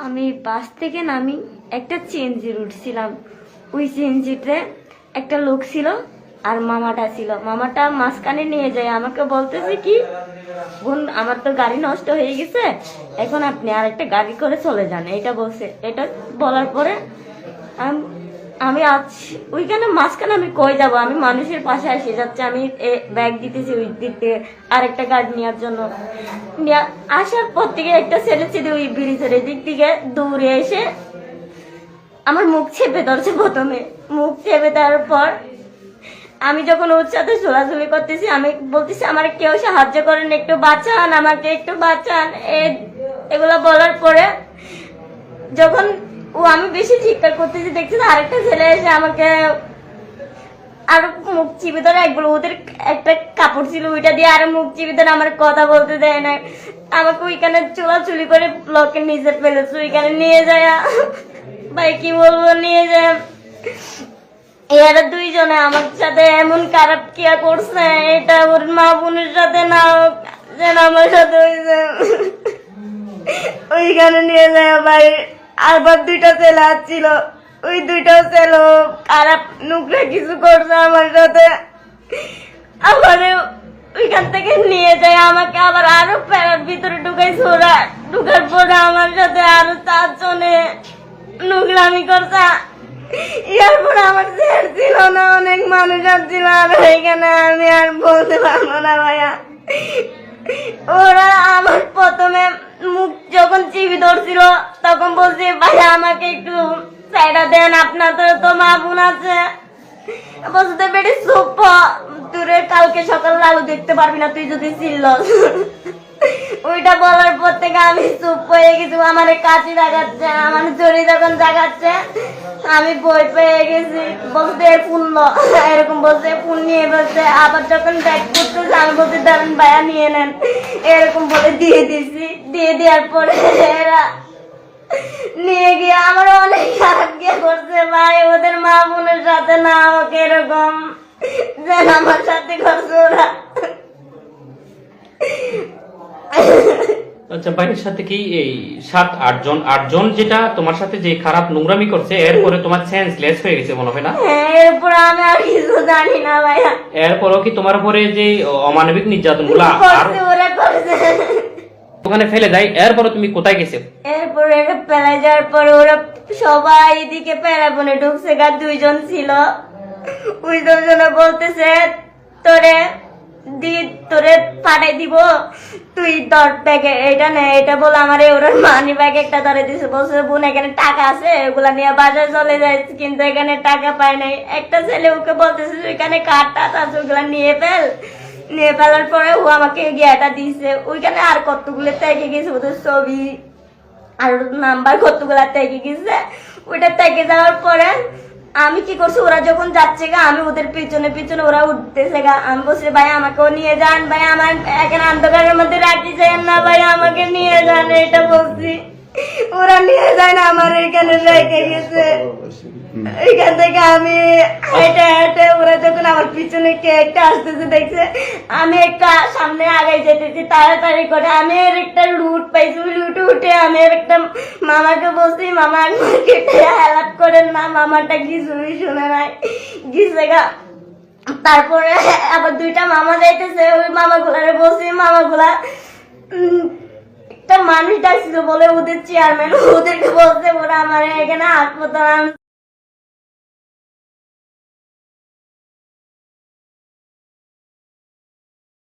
আমি বাস থেকে নামি একটা চেঞ্জির উঠছিলাম ওই চেঞ্জিতে একটা লোক ছিল আর মামাটা ছিল। মামাটা মাঝখানে নিয়ে যায়, আমাকে বলতেছে কি, বোন, আমার তো গাড়ি নষ্ট হয়ে গেছে, এখন আপনি আর একটা গাড়ি করে চলে যান। এটা বলছে। এটা বলার পরে আম- আজ ওইখানে মাঝখানে আমি কই যাব? আমি মানুষের পাশে এসে যাচ্ছে। আমি ব্যাগ দিতেছি, ওই থেকে আরেকটা গাড়ি নেওয়ার জন্য। নিয়া- আসার পর থেকে একটা ছেলে ছিল ওই ব্রিজের দিক থেকে দৌড়ে এসে আমার মুখ চেপে ধরছে প্রথমে। মুখ চেপে পর আমি যখন ওর সাথে চলাচলি করতেছি, আমি বলতেছি, আমার কেউ সাহায্য করেন, একটু বাঁচান, আমাকে একটু বাঁচান। এগুলো বলার পরে যখন ও আমি বেশি চিৎকার করতেছি দেখতেছি আরেকটা ছেলে এসে আমাকে আর মুখ চিপে ধরে একবার ওদের একটা কাপড় ছিল, ওইটা দিয়ে আর মুখ চিপে ধরে আমার কথা বলতে দেয় না আমাকে ওইখানে চুলাচুলি করে ব্লকের নিচে ফেলেছে, ওইখানে নিয়ে যায়। ভাই, কি বলব, নিয়ে যায়। এরা দুইজনে আমার সাথে এমন খারাপ কিয়া করছে? এটা ওর মা বোনের সাথে না যেন আমার সাথে ওইখানে নিয়ে যায়, ভাই। আবার দুইটা ছেলে আসছিল ওই দুইটাও ছেলে খারাপ নুকরে কিছু করছে আমার সাথে। আবার ওইখান থেকে নিয়ে যায়, আমাকে আবার আরও প্যারার ভিতরে ঢুকাইছে ওরা। ঢুকার পরে আমার সাথে আরও চারজনে নোংরামি করছে। ইয়ার পরে আমার ছেড় ছিল না, অনেক মানুষ আসছিল। আর এখানে আমি আর বলতে পারব না, ভাইয়া। ওরা আমার প্রথমে মুখ যখন চিবি ধরছিল, তখন বলছি ভাইয়া আমাকে একটু সাইডা দেন, আপনার তো মা বোন আছে। বলতে সুপ তোরে কালকে সকাল আলু দেখতে পারবি না, তুই যদি পর আমি চুপ হয়ে গেছি আমার কাছে জাগাচ্ছে আমার জড়ি যখন জাগাচ্ছে আমি বই পেয়ে গেছি। বলতে পূর্ণ। এরকম বলছে ফোন নিয়ে বলছে, আবার যখন ব্যাগ করতেছে, আমি বলতে ধরেন ভাইয়া, নিয়ে নেন। এরকম বলে দিয়ে দিছি। দিয়ে দেওয়ার পরে এরা নিয়ে গিয়ে আমার অনেক খারাপ গিয়ে করছে ভাই, ওদের মা বোনের সাথে না হোক এরকম। যেন আমার সাথে করছে ওরা। আচ্ছা বাড়ির সাথে কি এই সাত আটজন আটজন যেটা তোমার সাথে যে খারাপ নোংরামি করছে এরপরে তোমার সেন্সলেস হয়ে গেছে মনে হয় না? এরপর আমি আর কিছু জানি না ভাইয়া। এরপরও কি তোমার উপরে যে অমানবিক নির্যাতনগুলা আর ওখানে ফেলে দেয় এরপরে তুমি কোথায় গেছে? এরপরে পেলা যাওয়ার পর ওরা সবাই এদিকে প্যারাবনে ঢুকছে গা দুইজন ছিল। ওই দুজনে বলতেছে তোরে এখানে টাকা নাই। একটা ছেলে ওকে বলতেছে ওগুলা নিয়ে ফেল। নিয়ে ফেলার পরে ও আমাকে ওইখানে আর কতগুলো থেকে গেছে, ওদের ছবি আর নাম্বার কতগুলা থেকে গেছে, ওইটা থেকে যাওয়ার পরে আমি কি করছি? ওরা যখন যাচ্ছে গা, আমি ওদের পিছনে পিছনে ওরা উঠতেছে গা। আমি বলছি, ভাই, আমাকেও নিয়ে যান, ভাই, আমার এখানে অন্ধকারের মধ্যে রাখি, যান না ভাই, আমাকে নিয়ে যান, এটা বলছি। ওরা নিয়ে যায় না, আমার এখানে রেখে গেছে? এখান থেকে আমি হেঁটে হেঁটে ওরা যখন আমার পিছনে কে একটা আসতেছে, দেখছে আমি একটা সামনে আগে যেতেছি, তাড়াতাড়ি করে আমি এর একটা লুট পাইছি। লুট উঠে আমি এর একটা মামাকে বলছি, মামা, আমাকে হেল্প করেন না, মামাটা কিছুই শুনে নাই। গিয়েছে গা। তারপরে আবার দুইটা মামা যাইতেছে, ওই মামাগুলারে বলছি, মামাগুলা মানুষ ডাকছিল বলে ওদের চেয়ারম্যান ওদেরকে বলতে ওরা আমার এখানে হাসপাতাল